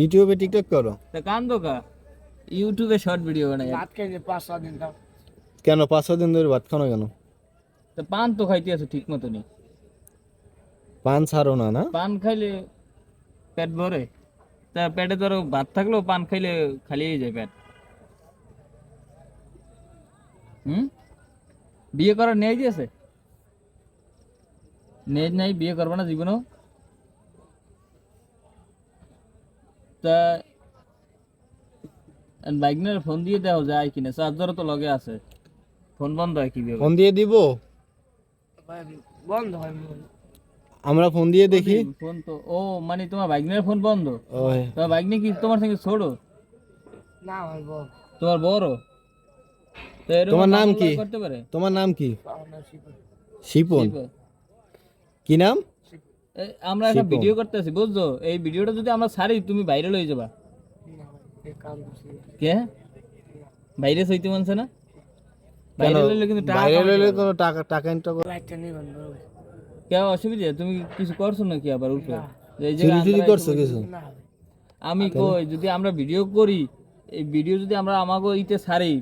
ইউটিউবে টিকটক করো। তা কান তো কা ইউটিউবে শর্ট ভিডিও বানাই। ভাত খেয়ে পাঁচ সাত দিন তাও কেন পাঁচ ছ দিন ধরে ভাত খানো কেন? তা পান তো খাইতে আছো ঠিক মতনই। পান ছাড়ো না না? পান খাইলে পেট ভরে। তা পেটে ধরো ভাত থাকলেও পান খাইলে খালি হয়ে যায় পেট। হুম? বিয়ে করার নেই দিয়েছে? নেই নাই বিয়ে করব না জীবনেও। তা বাইকনের ফোন দিয়ে দেওয়া যায় কিনা। চার্জারও তো লগে আছে। ফোন বন্ধ হয় কি ফোন দিয়ে দিব? বন্ধ হয় আমরা ফোন দিয়ে দেখি। ফোন তো ও মানে তোমার বাইকনের ফোন বন্ধ? তোমার বাইক নিয়ে কি তোমার সঙ্গে ছোড়ো না তোমার বড়? তোমার নাম কি? করতে পারে? তোমার নাম কি? শিপন। শিপন। কি নাম? আমরা একটা। ভিডিও করতেছি বুঝছ? এই ভিডিওটা যদি আমরা ছাড়ি তুমি বাইরে লয়ে যাবা। কে? বাইরে সইতে মানছে না? কেন? বাইরে কিন্তু টাকা বাইরে কামাইতে কোনো টাকা টাকা ইনকাম করে- লাইটটা নিবেন বড় ভাই কে অসুবিধা? তুমি কিছু করছ নাকি আবার উঠে এই যে চুরি টুরি আন্ধারে করছ কিছু? আমি কই যদি আমরা ভিডিও করি এই ভিডিও যদি আমরা আমাকে ইতে ছাড়ি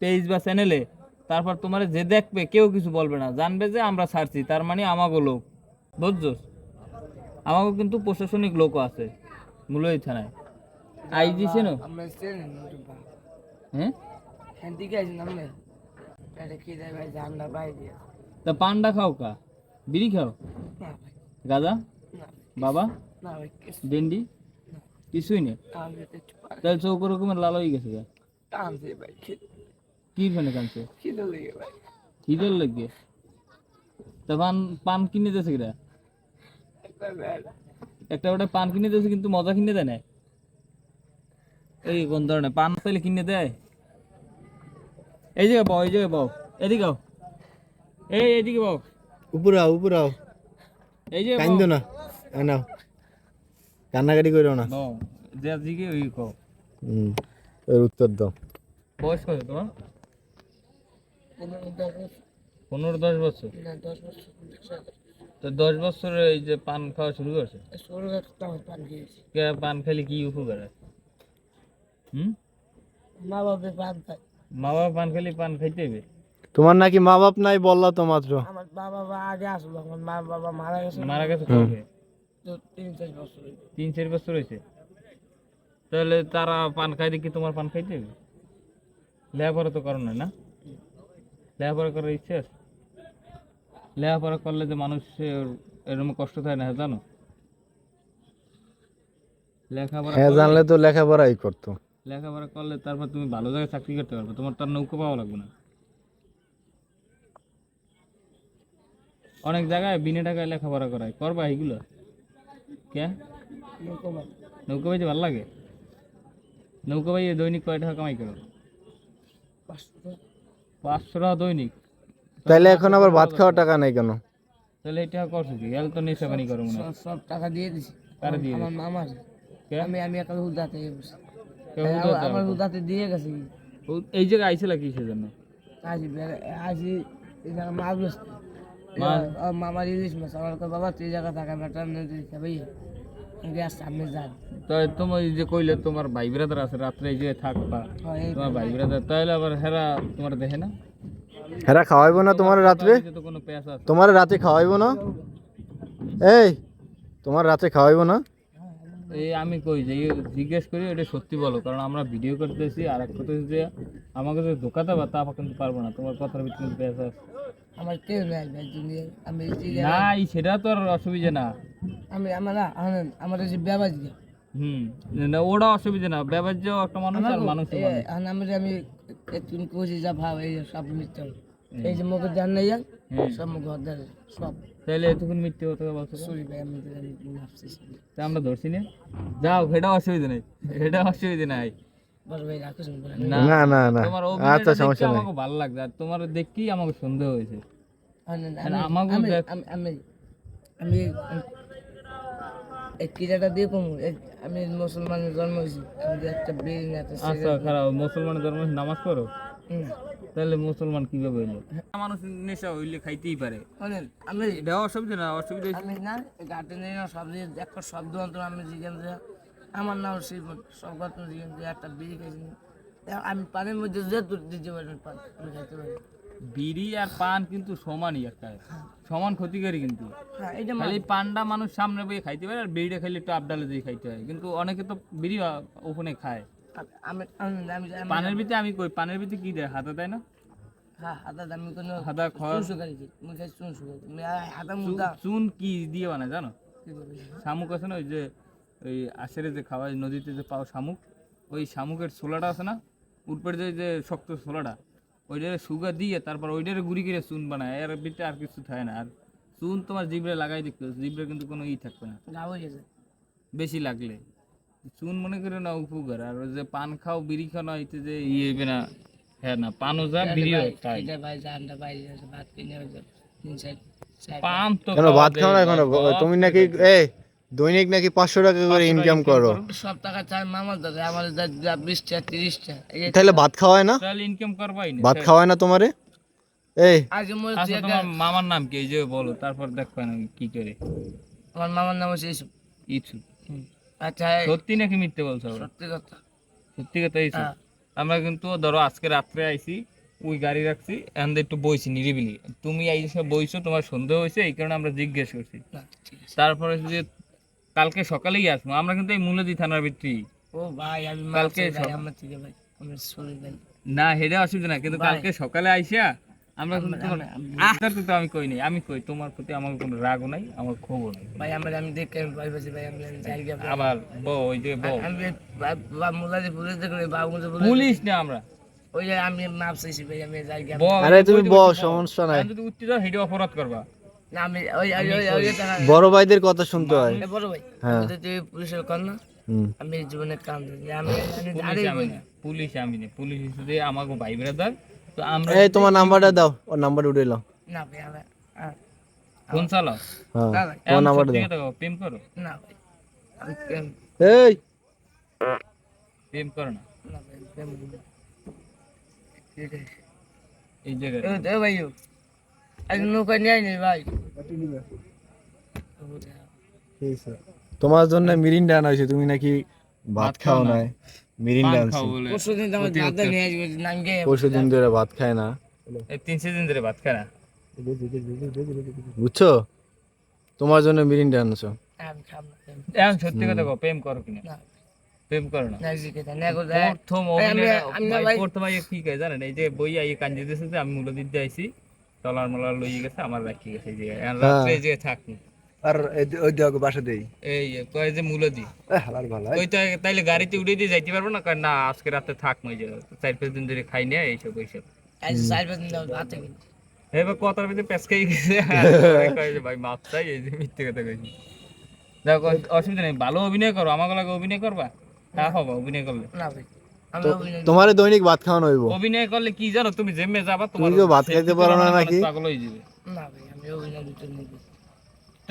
পেজ বা চ্যানেলে তারপর তোমার যে দেখবে কেউ কিছু বলবে না। জানবে যে আমরা ছাড়ছি তার মানে আমাগো লোক। বুঝছ? আমাকে কিন্তু প্রশাসনিক লোকও আছে মূলই থানায়। আমরা চেনেন ইউটিউব হ্যাঁ? তা পান্ডা খাও কা? বিড়ি খাও? না না বাবা? না ডেন্ডি? কিছুই নেই? তাহলে চৌক রকমের লাল হয়ে গেছে কি ফেনে কানছে খিদে লেগে। তা পান পান কিনে দিয়েছে কিরা? একটা ওটা পান কিনে দিয়েছে কিন্তু মজা কিনে দেয় না এই কোন ধরনের পান পাইলে কিনে দেয়। এই জায়গায় পাও এই জায়গায় পাও এদিকে আও। এই এদিকে পাও উপরে আও উপরে আও। এই যে কাইন্দ না নাও কান্নাকাটি করো না। যে দিকে ওই কও। হুম এর উত্তর দাও। বয়স কত তোমার? পনেরো দশ বছর। পনেরো দশ বছর না দশ বছর তো দশ বছরে এই যে পান খাওয়া শুরু করছে? পান খেয়েছি। কে পান খেলে কি উপকার হয়? হুম? মা বাবা পান খায়। মা বাবা পান খেলে পান খাইতে হবে তোমার নাকি মা বাপ নাই বললা তো মাত্র। আমার মা বাবা আগে আসলো আমার মা বাবা মারা গেছে। মারা গেছে কবে? তিন চার বছর তিন চার বছর হয়েছে তাহলে তারা পান খাই দেখি তোমার পান খাইতে হবে লেখাপড়া তো করো না? না লেখাপড়া করার ইচ্ছে আছে? লেখাপড়া করলে যে মানুষের এরকম কষ্ট থাকে না জানো? লেখাপড়া হ্যাঁ জানলে তো লেখাপড়াই করতো। লেখাপড়া করলে তারপর তুমি ভালো জায়গায় চাকরি করতে পারবে তোমার তার নৌকো পাওয়া লাগবে না। অনেক জায়গায় বিনা টাকায় লেখাপড়া করায় করবা এগুলো কে। নৌকো বাইতে ভালো লাগে? নৌকো বাইয়ে দৈনিক কয় টাকা কামাই করো? পাঁচশো টাকা দৈনিক? তাইলে এখন আবার ভাত খাওয়ার টাকা নাই কেন? তাহলে এটা করছ কি? এল তো নেশা পানি করো মনে সব সব টাকা দিয়ে দিছি। কারে দিয়ে আমার মামার। কে? আমি আমি একাল হুদাতে আমার হুদাতে দিয়ে গেছে এই জায়গায় আইছিল কিসের জন্য? আসি আসি এই জায়গা মাছ বেচতে মামার ইলিশ মাছ। আমার বাবা তুই এই জায়গা থাকা বেটা নদী খাবি? সামনে যান তো তোমার যে কইলে তোমার ভাই ব্রাদার আছে রাত্রে এই যে থাকবা এই তোমার ভাই ব্রাদার তাহলে আবার হেরা তোমার দেখে না? হেরা খাওয়াইবো না তোমার রাত্রে? তোমার রাতে খাওয়াইবো না? এই তোমার রাতে খাওয়াইবো না? এই আমি কই যে জিজ্ঞেস করি এটা সত্যি বলো কারণ আমরা ভিডিও করতেছি আর এক কথা যে আমাকে যদি ধোকাতে পার তা কিন্তু পারব না তোমার কথার ভিতরে কিন্তু পেঁয়াজ আছে। আমার কেউ নাই ভাই দুনিয়ায় আমি নাই সেটা তো আর অসুবিধা না। আমি আমার আমার যে ব্যবাজ হুম না ওটা অসুবিধা না ব্যবহার্য একটা মানুষ আর মানুষ। আমি আমি তুমি কোচি যা ভাব এই সব মিথ্যা। এই যে মুখে জান নাই যান সব মুখ ঘর সব। তাহলে এতক্ষণ মিথ্যে কথা বলছো সরি ভাই আমি তা আমরা ধরছি না? যাও এটা অসুবিধা নেই এটা অসুবিধা নাই। না না না আচ্ছা সমস্যা নাই। আমাকে ভালো লাগছে আর তোমার দেখেই আমাকে সন্দেহ হয়েছে। আনেন, আমি দেখ- দিয়ে কম? আমি মুসলমানের জন্ম হয়েছি একটা আচ্ছা খারাপ মুসলমানের ধর্ম নামাজ পড়ো? হুম। তাহলে মুসলমান কীভাবে হইল? মানুষ নেশা হইলে খাইতেই পারে। আমি এটা অসুবিধা না অসুবিধা আমি না গার্ডেনে না সব দিয়ে একটা শব্দ অন্তর আমি যেখান আমার নাম শিবন সৌগত নদীগঞ্জ একটা বিড়ি খাইছি আমি পানির মধ্যে যে দূর দিতে পারেন পান আমি খাইতে পারি। বিড়ি আর পান কিন্তু সমানই একটা সমান ক্ষতিকারী কিন্তু। হ্যাঁ এটা খালি পানটা মানুষ সামনে বয়ে খাইতে পারে আর বিড়িটা খাইলে একটু আবডালে দিয়ে খাইতে হয়। কিন্তু অনেকে তো বিড়ি ওখানে খায়। পানের ভিতরে আমি কই? পানের ভিতরে কি দেয়? হাতে দেয় না? হ্যাঁ চুন কি দিয়ে বানায় জানো? শামুক আছে না? ওই যে ওই আশেরে যে নদীতে যে পাও শামুক ওই শামুকের ছোলাটা আছে না? উপরে যে যে শক্ত ছোলাটা ওইটারে সুগার দিয়ে তারপর ওইটারে গুড়ি করে চুন বানায়। এর ভিতরে আর কিছু থাকে না। আর চুন তোমার জিবরে লাগাই দেখতে জিবরে কিন্তু কোনো ই থাকবে না। বেশি লাগলে। চুন মনে করে না উপকার। আর ওই যে পান খাও বিড়ি খাও না এতে যে ইয়ে হবে না হ্যাঁ না পানও যা বিড়িও তাই। এটা ভাই জানটা বাইরে আছে ভাত কিনে হয়েছে তিন চার চার পান তো কেন ভাত খাও না তুমি নাকি এ দৈনিক নাকি পাঁচশো টাকা করে ইনকাম করো? সব টাকা চাই মামার দাদা আমার দাদা বিশটা তিরিশটা এই তাহলে ভাত খাওয়ায় না? তাহলে ইনকাম করবাই না ভাত খাওয়ায় না তোমারে? এই আজ আচ্ছা তোমার মামার নাম কি? এই যে বলো তারপর দেখবে না কি করে। আমার মামার নাম হচ্ছে ইসু। ইছু আচ্ছা সত্যি নাকি মিথ্যে বলছো সত্যি কথা। সত্যি কথা ইছু হ্যাঁ। আমরা কিন্তু ধরো আজকে রাত্রে আইছি ওই গাড়ি রাখছি একটু বইছি নিরিবিলি। তুমি এই সব বইছো তোমার সন্দেহ হয়েছে এই কারণে আমরা জিজ্ঞেস করছি। তারপরে যে কালকে সকালেই আসব আমরা কিন্তু এই মূলদি থানার ভিত্তি। ও ভাই আমি কালকে না হেডে অসুবিধা না কিন্তু কালকে সকালে আইসা আমরা কিন্তু তো আমি কই নাই। আমি কই তোমার প্রতি আমার কোনো রাগও নাই আমার ক্ষোভও নাই। ভাই আমার আমি দেখে আমি ভয় ভাই আমি আমি যাই গিয়ে ভাই। আবার বউ ওই যে বউ। আমি বা পুলিশ দেখলে বাবু মুজে পুলিশ পুলিশ না আমরা। ওই যে আমি মাপ চাইছি ভাই আমি যাই আরে তুমি বস সমস্যা নাই। যদি উঠতে যাও হেডে অপরাধ করবা। না আমি ওই বড় ভাইদের কথা শুনতে হয়। এ বড় ভাই হ্যাঁ। তুই পুলিশের কর না আমি জীবনে কাম আমি আমি আরে পুলিশ আমি না পুলিশ আমি না পুলিশ শুধু আমাকে ভাই ব্রাদার তো আমরা এই তোমার নাম্বারটা দাও ওর নাম্বার উঠে এলাম না ভাই ফোন চালাও। হ্যাঁ তোমার নাম্বারটা দাও। প্রেম করো। না ভাই। এই। প্রেম করো না। না ভাই প্রেম করি না। ঠিক আছে এই জায়গায় এ দে ভাই আজ নৌকা নিয়ে আইনি ভাই। তোমার জন্য মিরিন্ডা আনা হয়েছে তুমি নাকি ভাত খাও না। মিরিন্ডা পান আনছি খাও বলে পরশু দিন আমার দাদা নিয়ে আসবে নাঙ্গে পরশু ধরে ভাত খায় না। এই দিন ধরে ভাত খায় না। বুঝছ? তোমার জন্য মিরিন্ডা আনছো আমি খাব না। প্রেম। এখন সত্যি কথা প্রেম করো কিনা? প্রেম করো না। না জিকে না গো যায়। প্রথম আমি- অভিনয় আমি না ভাই, ভাই- প্রথম আইয়ে কি কয় জানেন? এই যে বই আইয়ে কাঞ্জি দিয়েছে যে আমি মূলত দিতে আইছি টলার মলার লইয়ে গেছে আমার রাখি গেছে এই জায়গায়। রাত্রে এই থাকি আর ওই বাসা দেই। এই কয় যে মূলদি হালার ভালো ওই তো তাইলে গাড়িতে উড়ে দিয়ে যাইতে পারব না? কয় না আজকে রাতে থাক ওই জায়গায় চার পাঁচ দিন ধরে খাই নিয়ে এইসব এইসব চার পাঁচ দিন দাও ভাতে গেল এবার কথার ভিতরে পেঁচ খেয়ে গেছে? কয় যে ভাই মাপ চাই এই যে মিথ্যে কথা কইছি। দেখো অসুবিধা নেই ভালো অভিনয় করো আমাকে লাগে অভিনয় করবা? তা হবা অভিনয় করলে। না ভাই আমি তোমার দৈনিক ভাত খাওয়ানো হইব? অভিনয় করলে কি জানো তুমি জেমে যাবা তোমার ভাত খাইতে পারো না নাকি? পাগল হয়ে যাবে। না ভাই আমি অভিনয় দিতে নেই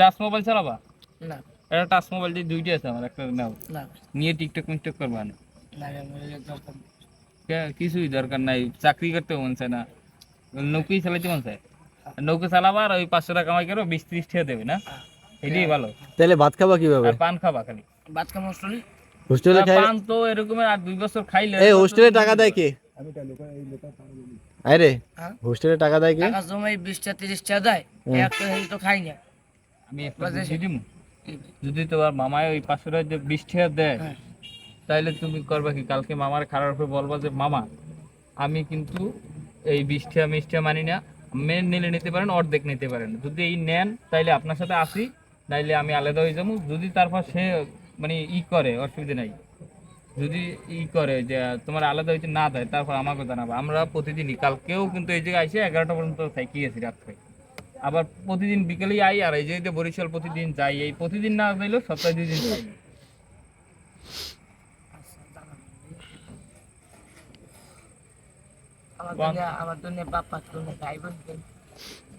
টাচ মোবাইল চালাবা? না। এটা টাচ মোবাইল দিয়ে দুইটা আছে আমার একটা নাও। না। নিয়ে টিকটক মিকটক করবা না। না আমি ওই দরকার নেই। কে- কিছুই দরকার নাই চাকরি করতে মন চায় না। নৌকাই চালাইতে মন চায়। আর নৌকা চালাবা আর ওই পাঁচশো টাকা কামাই করো বিশ ত্রিশ টাকা দেবে না? এটাই ভালো। তাহলে ভাত খাবা কীভাবে? আর পান খাবা খালি। ভাত খাব আসলে হোস্টেলে খাই পান তো এরকমের আর দুই বছর খাইলে এই হোস্টেলে টাকা দেয় কে? আরে হ্যাঁ? হোস্টেলে টাকা দেয় কে? টাকা জমাই বিশটা তিরিশটা দেয়। একটা হেল তো খাই না। আমি দিমু? যদি তোমার মামায় ওই পাঁচশো টাকা যে বিশ টাকা দেয় হ্যাঁ। তাইলে তুমি করবা কি? কালকে মামার খারাপ উপরে বলবা যে মামা আমি কিন্তু এই বিশ টাকা মিশ টাকা মানি না। মেন নিলে নিতে পারেন অর্ধেক নিতে পারেন। যদি এই নেন তাইলে আপনার সাথে আসি নাইলে আমি আলাদা হয়ে যাব। যদি তারপর সে মানে ই করে অসুবিধা নাই। যদি ই করে যে তোমার আলাদা হইতে না দেয় তারপর আমাকে জানাব। আমরা প্রতিদিনই কালকেও কিন্তু এই জায়গায় আসে এগারোটা পর্যন্ত থাকি গেছি রাত্রে আবার প্রতিদিন বিকেলেই আই আর এই যে বরিশাল প্রতিদিন যাই এই প্রতিদিন না যাইলেও সপ্তাহে দুই দিন যাই?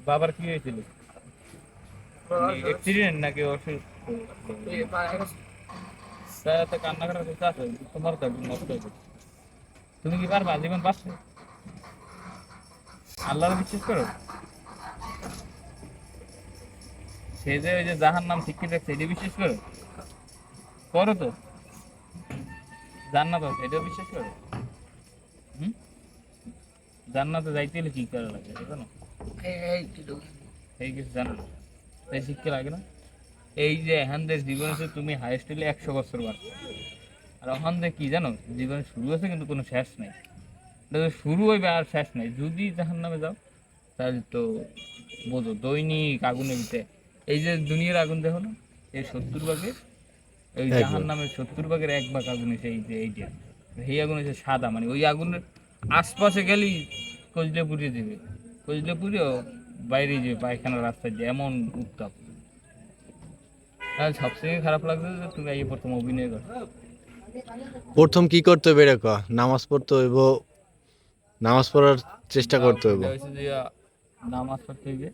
বাবার কি হয়েছিল? অ্যাক্সিডেন্ট নাকি তো কান্না করার কিছু আছে তোমার তো নষ্ট তুমি কি পারবা? জীবন পাচ্ছে আল্লাহর বিশ্বাস করো? সে যে ওই যে জাহার নাম ঠিক রাখছে এটা বিশ্বাস করো? করো তো। জান্নাত আছে এটা বিশ্বাস করো? হুম? জান্নাতে যাইতে হলে কি করা লাগে জানো? এই কিছু জানো? তাই শিখতে লাগে না? এই যে এখানদের জীবন আছে তুমি হাইস্ট হলে একশো বছর বাড়ছো আর ওখান থেকে কি জানো? জীবন শুরু আছে কিন্তু কোনো শেষ নেই। এটা শুরু হইবে আর শেষ নাই। যদি জাহান নামে যাও তাহলে তো বোঝো দৈনিক আগুনের ভিতরে এই যে দুনিয়ার আগুন দেখো না? এই সত্তর ভাগের এই জাহান নামের সত্তর ভাগের এক ভাগ আগুন এসে এই যে এইটা সেই আগুন এসে সাদা মানে ওই আগুনের আশপাশে গেলেই কজলে পুড়িয়ে দেবে কজলে পুড়িয়েও বাইরে যে পায়খানার রাস্তায় যে এমন উত্তাপ। সবথেকে খারাপ লাগছে যে তুমি এই প্রথম অভিনয় করো। প্রথম কি করতে হবে এটা নামাজ পড়তে হইব নামাজ পড়ার চেষ্টা করতে হইব। নামাজ পড়তে হইবে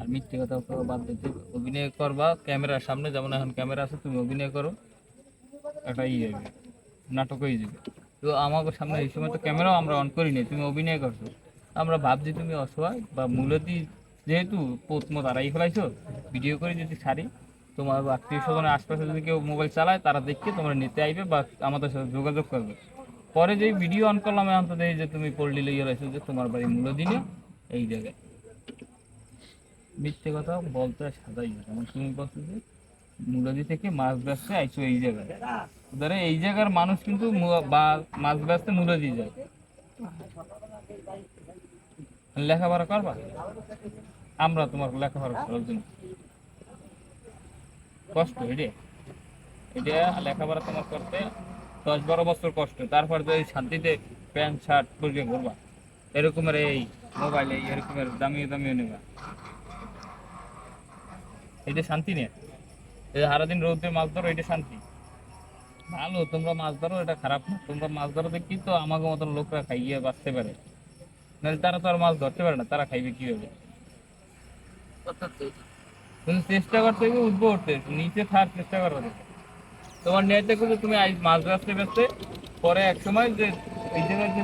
আর মিথ্যে কথা বাদ দিতে অভিনয় করবা, ক্যামেরার সামনে যেমন এখন ক্যামেরা আছে, তুমি অভিনয় করো, একটা ইয়ে হবে নাটক হয়ে যাবে। তো আমাকে সামনে এই সময় তো ক্যামেরাও আমরা অন করি নাই, তুমি অভিনয় করছ। আমরা ভাবছি তুমি অসহায় বা মূলতি যেহেতু প্রথম তারাই ফেলাইছো ভিডিও করে যদি ছাড়ি, তোমার আত্মীয় স্বজনের আশপাশে যদি কেউ মোবাইল চালায়, তারা দেখে তোমরা নিতে আইবে বা আমাদের সাথে যোগাযোগ করবে। পরে যে ভিডিও অন করলাম, এখন তো দেখি যে তুমি পল্লী লইয়া রয়েছো যে তোমার বাড়ি মূলদিনে এই জায়গায়। মিথ্যে কথা বলতে সাদাই না। যেমন তুমি বলছো যে মূলদি থেকে মাছ ব্যবসা আইছো এই জায়গায়। ধরে এই জায়গার মানুষ কিন্তু মাছ ব্যবসা মূলদি যায়। লেখাপড়া করবা? আমরা তোমার লেখাপড়া করার জন্য কষ্ট এটা। এটা লেখাপড়া তোমার করতে দশ বারো বছর কষ্ট। তারপর এই শান্তিতে প্যান্ট, শার্ট পরে ঘুরবা। এরকমের এই মোবাইলে এরকমের দামি দামিও নেবা। এটা শান্তি নেই। এই সারাদিন রোদে মাছ ধরো, এটা শান্তি। ভালো, তোমরা মাছ ধরো, এটা খারাপ না। তোমরা মাছ ধরো দেখি তো আমাকে মতন লোকরা খাইয়ে বাঁচতে পারে। নাহলে তারা তো আর মাছ ধরতে পারে না, তারা খাইবে কীভাবে? তুমি চেষ্টা করতে হবে উঠবো উঠতে। নিচে থাকার চেষ্টা করো। তোমার নেটে কিন্তু তুমি আজ মাছ ধরতে ব্যস্তে পরে এক সময় যে, এই জায়গায় যে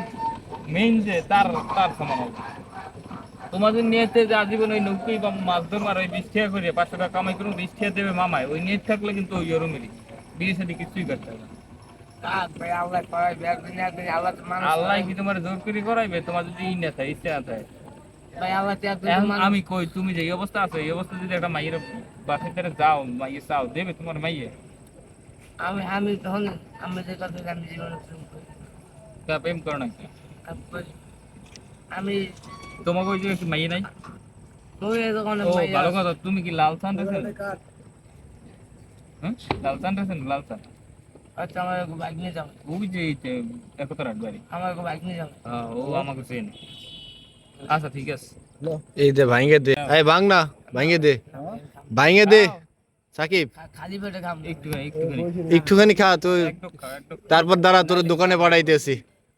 মেইন যে, তার তার সমান হবে। তোমাদের নিয়েতে যে আজীবন ওই নৌকি বা মাছ ধরবার ওই টাকা করে পাঁচশো টাকা কামাই করুন টাকা দেবে মামায়। ওই নেট থাকলে কিন্তু ওই ওরমেরই বিয়ে সাথে কিছুই করতে হবে আল্লাহ কি তোমার জোর করে করাইবে? তোমার যদি ই না থাকে ইচ্ছা না থাকে। আমি কই তুমি যে অবস্থা আছো এই অবস্থা যদি একটা মাইয়ের বাসে তারা যাও মাইয়ে চাও দেবে তোমার মাইয়ে? আমি আমি তখন আমি যে কথা আমি জীবনে প্রেম করি। প্রেম করো নাকি? আমি তোমাকে ওই যে মাইয়ে নাই? ও ভালো কথা তুমি কি লাল রেছেন হ্যাঁ? লাল রেছেন লাল চান আচ্ছা আমার বাইক নিয়ে যাও। ওই যে একতার আট বাড়ি। আমার বাইক নিয়ে যাও। হ্যাঁ, ও আমাকে চেনে। আচ্ছা ঠিক আছে। এই দে ভাঙ্গে দে। এই ভাঙ না ভাঙ্গে দে। ভাঙ্গে দে। সাকিব। খালি পেটে খাম। একটুখানি একটুখানি। একটুখানি খা তুই। একটু খাও একটু তারপর দাঁড়া তোর দোকানে পাঠাইতেছি।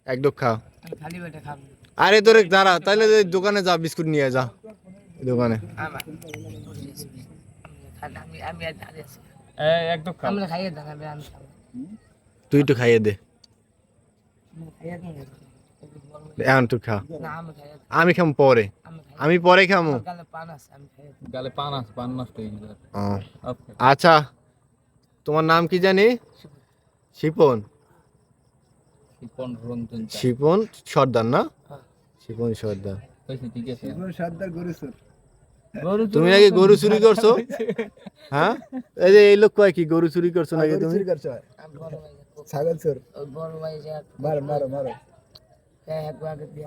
একদম খা। আমি খালি পেটে খাম। আরে তোরে দাঁড়া তাহলে দোকানে যা বিস্কুট নিয়ে যা। দোকানে। তুই একটু খাইয়ে দে। আমি এখন তুই খা। আমি খাম পরে। আমি পরে খামো। হয়ে আচ্ছা তোমার নাম কি জানি? শিপন। শিপন। শিপন সর্দার না? হ্যাঁ। শিপন সর্দার। হয়েছে, ঠিক আছে। গরু তুমি নাকি গরু চুরি করছ? হ্যাঁ? এই যে এই লোক কয় কি গরু চুরি করছ নাকি তুমি? ছাগল চোর। মারো মারো মারো। দিয়ে